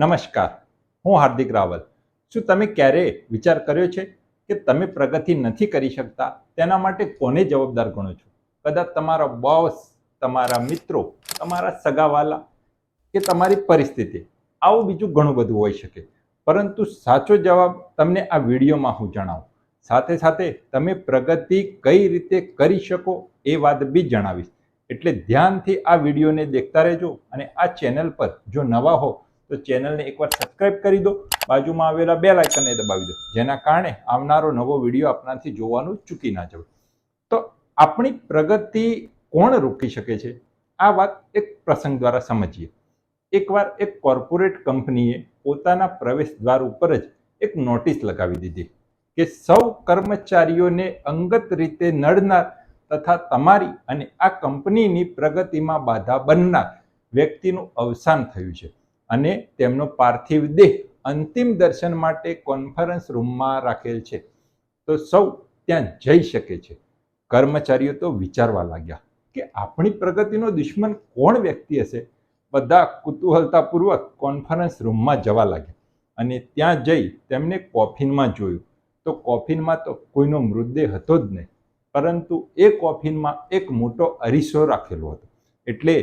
નમસ્કાર, હું હાર્દિક રાવલ. શું તમે ક્યારેય વિચાર કર્યો છે કે તમે પ્રગતિ નથી કરી શકતા? તેના માટે કોને જવાબદાર ગણો છો? કદાચ તમારા બોસ તમારા મિત્રો, તમારા સગાવાલા કે તમારી પરિસ્થિતિ આવું બીજું ઘણું બધું હોઈ શકે. પરંતુ સાચો જવાબ તમને આ વિડીયોમાં હું જણાવું. સાથે સાથે તમે પ્રગતિ કઈ રીતે કરી શકો એ વાત બી જણાવીશ. એટલે ધ્યાનથી આ વિડીયોને દેખતા રહેજો અને આ ચેનલ પર જો નવા હો તો ચેનલને એકવાર સબસ્ક્રાઇબ કરી દો. બાજુમાં આવેલા બે લાઇકનને દબાવી દો. જેના કારણે આવનારો નવો વીડિયો આપનાથી જોવાનું ચૂકી ના જવું તો આપણી પ્રગતિ કોણ રોકી શકે છે? આ વાત એક પ્રસંગ દ્વારા સમજીએ. એકવાર એક કોર્પોરેટ કંપનીએ પોતાના પ્રવેશ દ્વાર ઉપર જ એક નોટિસ લગાવી દીધી કે સૌ કર્મચારીઓને અંગત રીતે નડનાર તથા તમારી અને આ કંપનીની પ્રગતિમાં બાધા બનનાર વ્યક્તિનું અવસાન થયું છે. અને તેમનો પાર્થિવ દેહ અંતિમ દર્શન માટે કોન્ફરન્સ રૂમમાં રાખેલ છે. તો સૌ ત્યાં જઈ શકે છે. કર્મચારીઓ તો વિચારવા લાગ્યા કે આપણી પ્રગતિનો દુશ્મન કોણ વ્યક્તિ હશે? બધા કુતૂહલતાપૂર્વક કોન્ફરન્સ રૂમમાં જવા લાગ્યા અને ત્યાં જઈ તેમને કોફિનમાં જોયું. તો કોફિનમાં તો કોઈનો મૃતદેહ હતો જ નહીં, પરંતુ એ કોફિનમાં એક મોટો અરીસો રાખેલો હતો. એટલે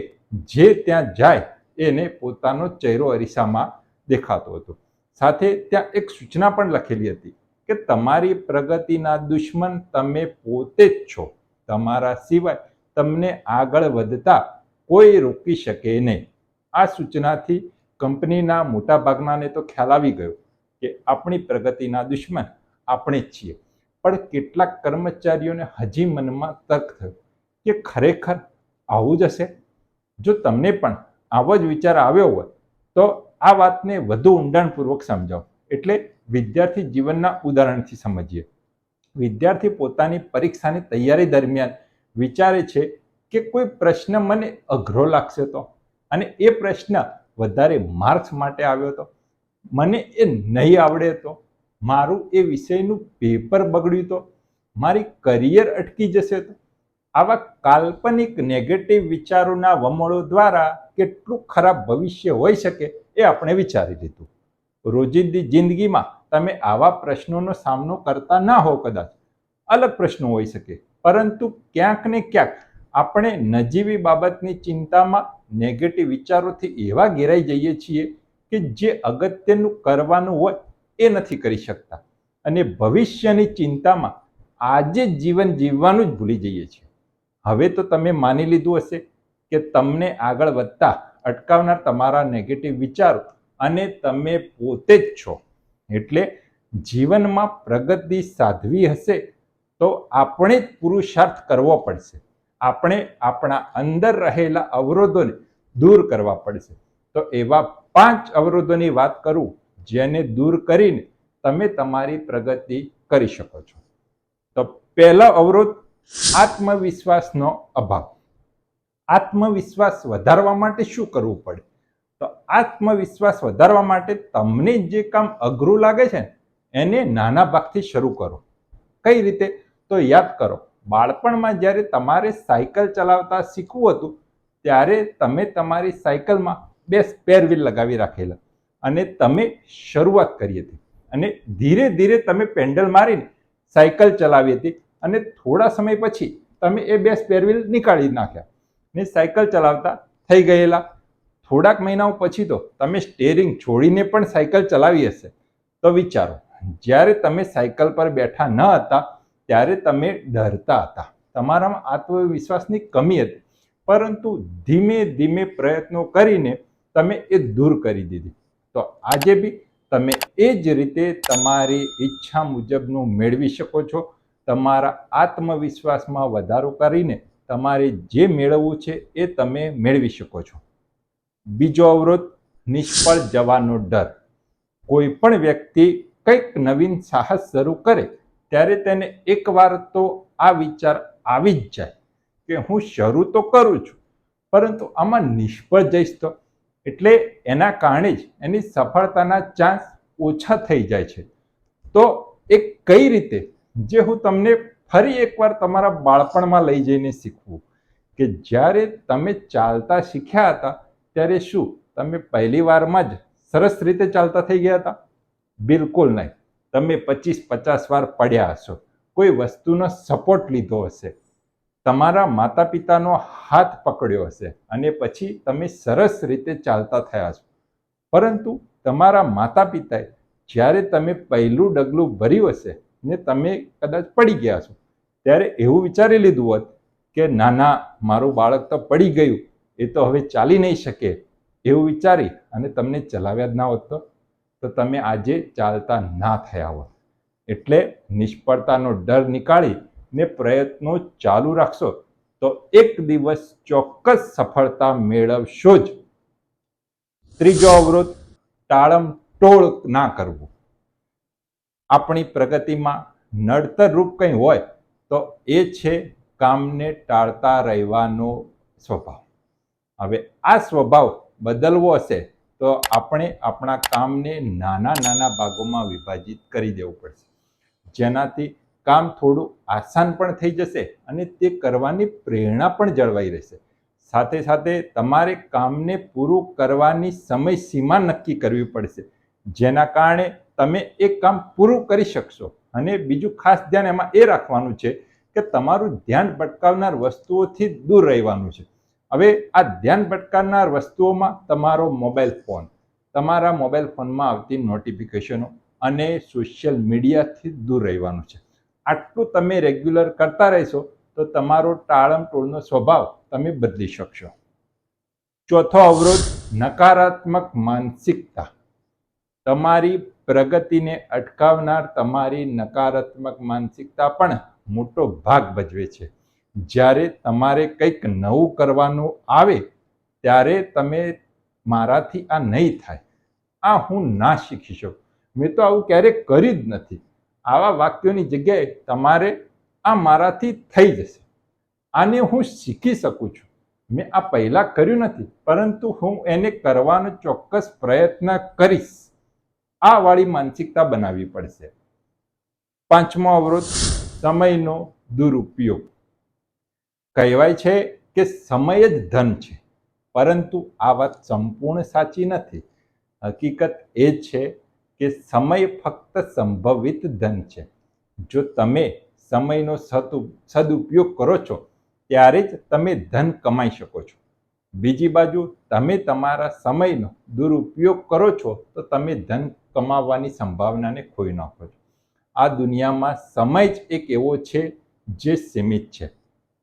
જે ત્યાં જાય એને પોતાનો ચહેરો અરીસામાં દેખાતો હતો. સાથે ત્યાં એક સૂચના પણ લખેલી હતી કે તમારી પ્રગતિના દુશ્મન તમે પોતે જ છો. તમારા સિવાય તમને આગળ વધતા કોઈ રોકી શકે નહીં. આ સૂચનાથી કંપનીના મોટાભાગનાને તો ખ્યાલ આવી ગયો કે આપણી પ્રગતિના દુશ્મન આપણે જ છીએ. પણ કેટલાક કર્મચારીઓને હજી મનમાં તર્ક થયો કે ખરેખર આવું જ હશે? જો તમને પણ આવો જ વિચાર આવ્યો હોય, તો આ વાતને વધુ ઊંડાણપૂર્વક સમજાવો. એટલે વિદ્યાર્થી જીવનના ઉદાહરણથી સમજીએ. વિદ્યાર્થી પોતાની પરીક્ષાની તૈયારી દરમિયાન વિચારે છે કે કોઈ પ્રશ્ન મને અઘરો લાગશે તો? અને એ પ્રશ્ન વધારે માર્ક્સ માટે આવ્યો તો? મને એ નહીં આવડે તો? મારું એ વિષયનું પેપર બગડ્યું તો? મારી કરિયર અટકી જશે તો? આવા કાલ્પનિક નેગેટિવ વિચારોના વમળો દ્વારા કેટલું ખરાબ ભવિષ્ય હોઈ શકે એ આપણે વિચારી લીધું. રોજિંદી જિંદગીમાં તમે આવા પ્રશ્નોનો સામનો કરતા ના હો કદાચ. અલગ પ્રશ્નો હોઈ શકે, પરંતુ ક્યાંક ને ક્યાંક આપણે નજીવી બાબતની ચિંતામાં નેગેટિવ વિચારોથી એવા ઘેરાઈ જઈએ છીએ કે જે અગત્યનું કરવાનું હોય એ નથી કરી શકતા. અને ભવિષ્યની ચિંતામાં આજે જીવન જીવવાનું જ ભૂલી જઈએ છીએ. હવે તો તમે માની લીધું હશે કે તમને આગળ વધતા અટકાવનાર તમારા નેગેટિવ વિચારો અને તમે પોતે જ છો. એટલે જીવનમાં પ્રગતિ સાધવી હશે તો આપણે જ પુરુષાર્થ કરવો પડશે. આપણે આપણા અંદર રહેલા અવરોધોને દૂર કરવા પડશે. તો એવા પાંચ અવરોધોની વાત કરું, જેને દૂર કરીને તમે તમારી પ્રગતિ કરી શકો છો. તો પહેલો અવરોધ આત્મવિશ્વાસનો અભાવ. આત્મવિશ્વાસ વધારવા માટે શું કરવું પડે? તો આત્મવિશ્વાસ વધારવા માટે તમને જે કામ અઘરું લાગે છે એને નાના ભાગથી શરૂ કરો. કઈ રીતે? તો યાદ કરો, બાળપણમાં જ્યારે તમારે સાયકલ ચલાવતા શીખવું હતું, ત્યારે તમે તમારી સાયકલમાં બે સ્પેર વ્હીલ લગાવી રાખેલા અને તમે શરૂઆત કરી હતી. અને ધીરે ધીરે તમે પેન્ડલ મારીને સાયકલ ચલાવી હતી. અને થોડા સમય પછી તમે એ બે સ્પેર નીકાળી નાખ્યા. ને સાયકલ ચલાવતા થઈ ગયેલા. થોડાક મહિનાઓ પછી તો તમે સ્ટેરિંગ છોડીને પણ સાયકલ ચલાવી હશે. તો વિચારો, જ્યારે તમે સાયકલ પર બેઠા ન હતા, ત્યારે તમે ડરતા હતા. તમારામાં આત્મવિશ્વાસની કમી હતી. પરંતુ ધીમે ધીમે પ્રયત્નો કરીને તમે એ દૂર કરી દીધી. તો આજે બી તમે એ જ રીતે તમારી ઈચ્છા મુજબનું મેળવી શકો છો. તમારા આત્મવિશ્વાસમાં વધારો કરીને તમારે જે મેળવવું છે એ તમે મેળવી શકો છો. બીજો અવરોધ, નિષ્ફળ જવાનો ડર. કોઈ પણ વ્યક્તિ કંઈક નવીન સાહસ શરૂ કરે, ત્યારે તેને એકવાર તો આ વિચાર આવી જ જાય કે હું શરૂ તો કરું છું, પરંતુ આમાં નિષ્ફળ જઈશ તો? એટલે એના કારણે જ એની સફળતાના ચાન્સ ઓછા થઈ જાય છે. તો એ કઈ રીતે જે હું તમને ફરી એકવાર તમારા બાળપણમાં લઈ જઈને શીખવું કે જ્યારે તમે ચાલતા શીખ્યા હતા, ત્યારે શું? તમે પહેલી વારમાં જ સરસ રીતે ચાલતા થઈ ગયા હતા? બિલકુલ નહીં. તમે પચીસ પચાસ વાર પડ્યા હશો. કોઈ વસ્તુનો સપોર્ટ લીધો હશે. તમારા માતા પિતાનો હાથ પકડ્યો હશે અને પછી તમે સરસ રીતે ચાલતા થયા છો પરંતુ તમારા માતા પિતાએ જ્યારે તમે પહેલું ડગલું ભર્યું હશે ને તમે કદાચ પડી ગયા છો. ત્યારે એવું વિચારી લીધું હોત કે નાના મારું બાળક તો પડી ગયું, એ તો હવે ચાલી નહીં શકે એવું વિચારી અને તમને ચલાવ્યા જ ના હોત તો. તો તમે આજે ચાલતા ના થયા હોત. એટલે નિષ્ફળતાનો ડર નીકાળી ને પ્રયત્નો ચાલુ રાખશો તો એક દિવસ ચોક્કસ સફળતા મેળવશો જ. ત્રીજો અવરોધ, ટાળમ ટોળ ના કરવું. આપણી પ્રગતિમાં નડતરરૂપ કંઈ હોય, તો એ છે કામને ટાળતા રહેવાનો સ્વભાવ. હવે આ સ્વભાવ બદલવો હશે, તો આપણે આપણા કામને નાના નાના ભાગોમાં વિભાજિત કરી દેવું પડશે. જેનાથી કામ થોડું આસાન પણ થઈ જશે અને તે કરવાની પ્રેરણા પણ જળવાઈ રહેશે. સાથે સાથે તમારે કામને પૂરું કરવાની સમય સીમા નક્કી કરવી પડશે, જેના કારણે તમે એ કામ પૂરું કરી શકશો. અને બીજું ખાસ ધ્યાન એમાં એ રાખવાનું છે કે તમારું ધ્યાન ભટકાવનાર વસ્તુઓથી દૂર રહેવાનું છે. હવે આ ધ્યાન ભટકાવનાર વસ્તુઓમાં તમારો મોબાઈલ ફોન, તમારા મોબાઈલ ફોનમાં આવતી નોટિફિકેશનો અને સોશિયલ મીડિયાથી દૂર રહેવાનું છે. આટલું તમે રેગ્યુલર કરતા રહેશો તો તમારો ટાળમટોળનો સ્વભાવ તમે બદલી શકશો. ચોથો અવરોધ, નકારાત્મક માનસિકતા. તમારી પ્રગતિને અટકાવનાર તમારી નકારાત્મક માનસિકતા પણ મોટો ભાગ ભજવે છે. જ્યારે તમારે કંઈક નવું કરવાનું આવે, ત્યારે તમે મારાથી આ નહીં થાય. આ હું ના શીખી શકું. મેં તો આવું ક્યારેય કર્યું જ નથી. આવા વાક્યોની જગ્યાએ તમારે આ મારાથી થઈ જશે. આને હું શીખી શકું છું. મેં આ પહેલાં કર્યું નથી, પરંતુ હું એને કરવાનો ચોક્કસ પ્રયત્ન કરીશ. આ વાળી માનસિકતા બનાવવી પડશે. પાંચમો અવરોધ, સમયનો દુરુપયોગ. કહેવાય છે કે સમય જ ધન છે, પરંતુ આ વાત સંપૂર્ણ સાચી નથી. હકીકત એ છે કે સમય ફક્ત સંભવિત ધન છે. જો તમે સમયનો સદુ, સદુપયોગ કરો છો, ત્યારે જ તમે ધન કમાઈ શકો છો. બીજી બાજુ, તમે તમારા સમયનો દુરુપયોગ કરો છો, તો તમે ધન કમાવવાની સંભાવનાને ખોઈ નાખો છો. આ દુનિયામાં સમય જ એક એવો છે જે સીમિત છે.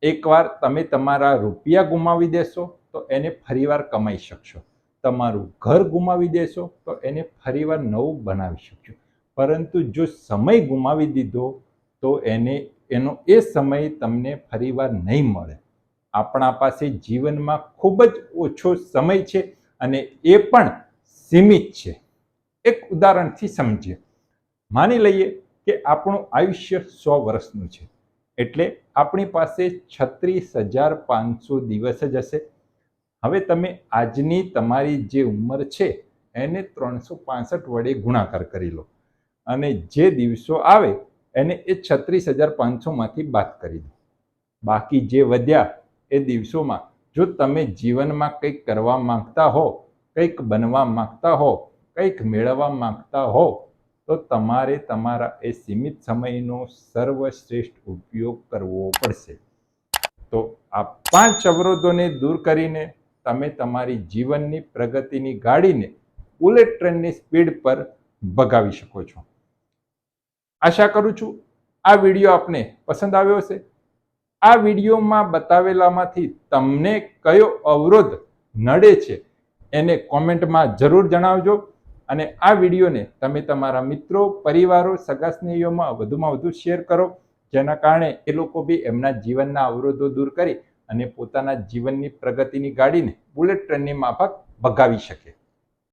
એકવાર તમે તમારા રૂપિયા ગુમાવી દેશો, તો એને ફરીવાર કમાઈ શકશો. તમારું ઘર ગુમાવી દેશો, તો એને ફરીવાર નવું બનાવી શકશો. પરંતુ જો સમય ગુમાવી દીધો, તો એને, એનો એ સમય તમને ફરીવાર નહીં મળે. આપણા પાસે જીવનમાં ખૂબ જ ઓછો સમય છે અને એ પણ સીમિત છે. એક ઉદાહરણથી સમજીએ. માની લઈએ કે આપણું આયુષ્ય સો વર્ષનું છે. એટલે આપણી પાસે છત્રીસ હજાર પાંચસો દિવસ જ હશે. હવે તમે આજની તમારી જે ઉંમર છે, એને ત્રણસો પાસઠ વડે ગુણાકાર કરી લો. અને જે દિવસો આવે, એને એ છત્રીસ હજાર પાંચસોમાંથી બાદ કરી દો. બાકી જે વધ્યા, એ દિવસોમાં જો તમે જીવનમાં કંઈક કરવા માંગતા હો, કંઈક બનવા માંગતા હો કંઈક મેળવવા માંગતા હો, તો તમારે તમારા એ સીમિત સમયનો સર્વશ્રેષ્ઠ ઉપયોગ કરવો પડશે. તો આ પાંચ અવરોધોને દૂર કરીને તમે તમારી જીવનની પ્રગતિની ગાડીને બુલેટ ટ્રેનની સ્પીડ પર ભગાવી શકો છો. આશા કરું છું આ વીડિયો આપને પસંદ આવ્યો હશે. આ વિડીયોમાં બતાવેલામાંથી તમને કયો અવરોધ નડે છે એને કોમેન્ટમાં જરૂર જણાવજો. અને આ વિડીયોને તમે તમારા મિત્રો, પરિવારો, સગા સ્નેહીઓમાં વધુમાં વધુ શેર કરો, જેના કારણે એ લોકો બી એમના જીવનના અવરોધો દૂર કરી અને પોતાના જીવનની પ્રગતિની ગાડીને બુલેટ ટ્રેનની માફક ભગાવી શકે.